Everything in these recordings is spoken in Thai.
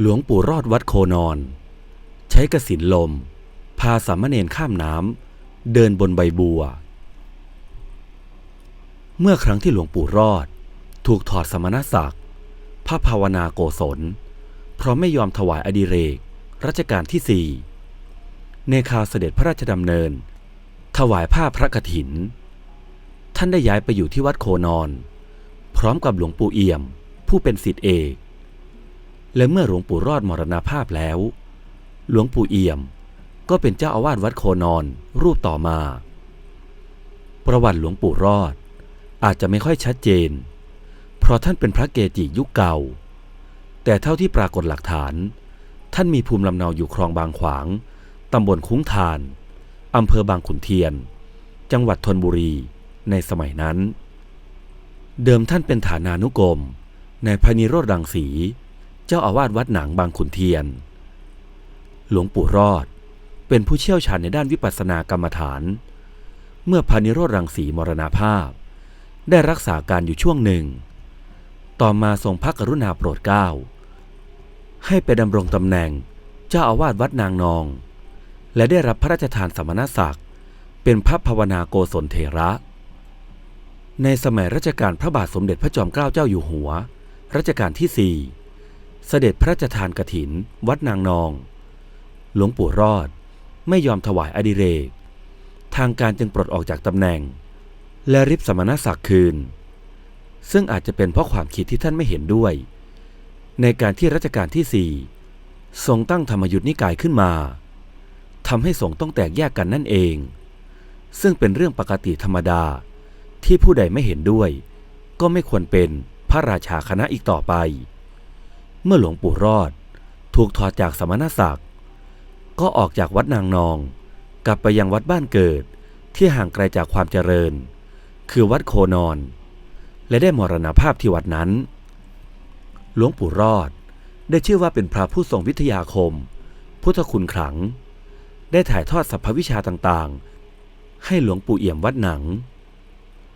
หลวงปู่รอดวัดโคนอน ใช้กระสินลม พาสามเณรข้ามน้ำเดินบนใบบัว เมื่อครั้งที่หลวงปู่รอด ถูกถอดสมณศักดิ์พระภาวนาโกศล เพราะไม่ยอมถวายอดิเรกรัชกาลที่สี่ในข่าวเสด็จพระราชดำเนิน ถวายผ้าพระกฐิน ท่านได้ย้ายไปอยู่ที่วัดโคนอน พร้อมกับหลวงปู่เอี่ยม ผู้เป็นศิษย์เอก และเมื่อหลวงปู่รอดมรณาภาพแล้ว หลวงปู่เอี่ยมก็เป็นเจ้าอาวาสวัดโคนอนรูปต่อมา ประวัติหลวงปู่รอดอาจจะไม่ค่อยชัดเจน เพราะท่านเป็นพระเกจิยุคเก่า แต่เท่าที่ปรากฏหลักฐาน ท่านมีภูมิลำเนาอยู่คลองบางขวาง ตำบลคุ้งทาน อำเภอบางขุนเทียน จังหวัดธนบุรีในสมัยนั้น เดิมท่านเป็นฐานานุกรมในพระนิโรธรังสี จ้าอาวาสวัดหนังบางขุนเทียน หลวงปู่รอดเป็นผู้เชี่ยวชาญในด้านวิปัสสนากรรมฐาน เมื่อพระนิโรธรังสีมรณภาพ ได้รักษาการอยู่ช่วงหนึ่ง ต่อมาทรงพระกรุณาโปรดเกล้าให้ไปดำรงตำแหน่งเจ้าอาวาสวัดนางนอง และได้รับพระราชทานสมณศักดิ์ เป็นพระภาวนาโกศลเถระ ในสมัยรัชกาลพระบาทสมเด็จพระจอมเกล้าเจ้าอยู่หัว รัชกาลที่สี่ เสด็จพระราชทานกฐิน วัดนางนอง หลวงปู่รอดไม่ยอมถวายอดิเรก ทางการจึงปลดออกจากตำแหน่ง และริบสมณศักดิ์คืน ซึ่งอาจจะเป็นเพราะความคิดที่ท่านไม่เห็นด้วย ในการที่รัชกาลที่สี่ทรงตั้งธรรมยุทธนิกายขึ้นมาทำให้สงฆ์ต้องแตกแยกกันนั่นเอง ซึ่งเป็นเรื่องปกติธรรมดาที่ผู้ใดไม่เห็นด้วย ก็ไม่ควรเป็นพระราชาคณะอีกต่อไป เมื่อหลวงปู่รอด ถูกถอดจากสมณศักดิ์ ก็ออกจากวัดนางนอง กลับไปยังวัดบ้านเกิดที่ห่างไกลจากความเจริญ คือวัดโคนอน และได้มรณภาพที่วัดนั้น หลวงปู่รอดได้ชื่อว่าเป็นพระผู้ทรงวิทยาคม พุทธคุณขลัง ได้ถ่ายทอดสรรพวิชาต่างๆ ให้หลวงปู่เอี่ยมวัดหนัง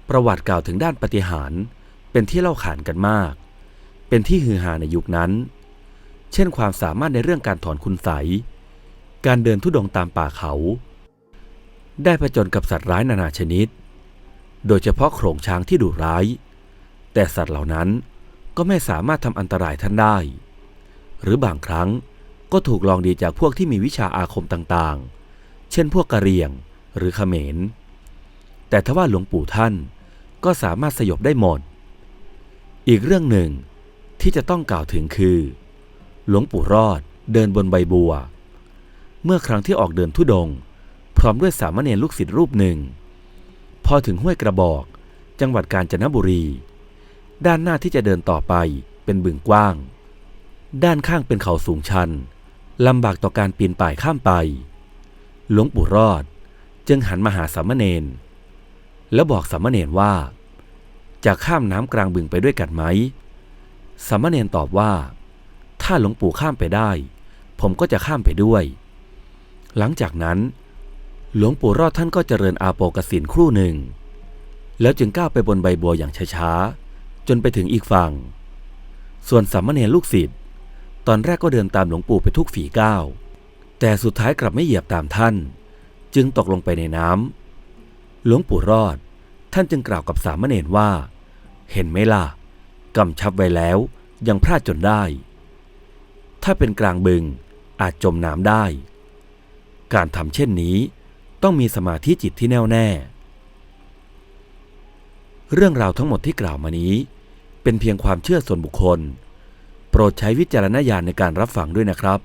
ประวัติกล่าวถึงด้านปฏิหารเป็นที่เล่าขานกันมาก เป็นที่ฮือฮาในยุคนั้น เช่นความสามารถในเรื่องการถอนคุณไสการเดินทุดงตามป่าเขา ได้ผจญกับสัตว์ร้ายนานาชนิด โดยเฉพาะโขลงช้างที่ดุร้าย แต่สัตว์เหล่านั้นก็ไม่สามารถทำอันตรายท่านได้ หรือบางครั้งก็ถูกลองดีจากพวกที่มีวิชาอาคมต่างๆ เช่นพวกกะเหรี่ยงหรือเขมร แต่ทว่าหลวงปู่ท่านก็สามารถสยบได้หมด อีกเรื่องหนึ่ง ที่จะต้องกล่าวถึงคือ หลวงปู่รอดเดินบนใบบัว เมื่อครั้งที่ออกเดินทุดง พร้อมด้วยสามเณรลูกศิษย์รูปหนึ่ง พอถึงห้วยกระบอก จังหวัดกาญจนบุรี ด้านหน้าที่จะเดินต่อไปเป็นบึงกว้าง ด้านข้างเป็นเขาสูงชันลำบากต่อการปีนป่ายข้ามไป หลวงปู่รอดจึงหันมาหาสามเณรแล้วบอกสามเณรว่า จะข้ามน้ำกลางบึงไปด้วยกันไหม สามเณรตอบว่า ถ้าหลวงปู่ข้ามไปได้ ผมก็จะข้ามไปด้วย หลังจากนั้น หลวงปู่รอดท่านก็เจริญอาโปกสินครู่หนึ่ง แล้วจึงก้าวไปบนใบบัวอย่างช้าๆ จนไปถึงอีกฝั่ง ส่วนสามเณรลูกศิษย์ตอนแรกก็เดินตามหลวงปู่ไปทุกฝีก้าว แต่สุดท้ายกลับไม่เหยียบตามท่าน จึงตกลงไปในน้ำหลวงปู่รอด ท่านจึงกล่าวกับสามเณรว่า เห็นไหมล่ะ กำชับไว้แล้วยังพลาดจนได้ ถ้าเป็นกลางบึงอาจจมน้ำได้ การทำเช่นนี้ต้องมีสมาธิจิตที่แน่วแน่ เรื่องราวทั้งหมดที่กล่าวมานี้ เป็นเพียงความเชื่อส่วนบุคคล โปรดใช้วิจารณญาณในการรับฟังด้วยนะครับ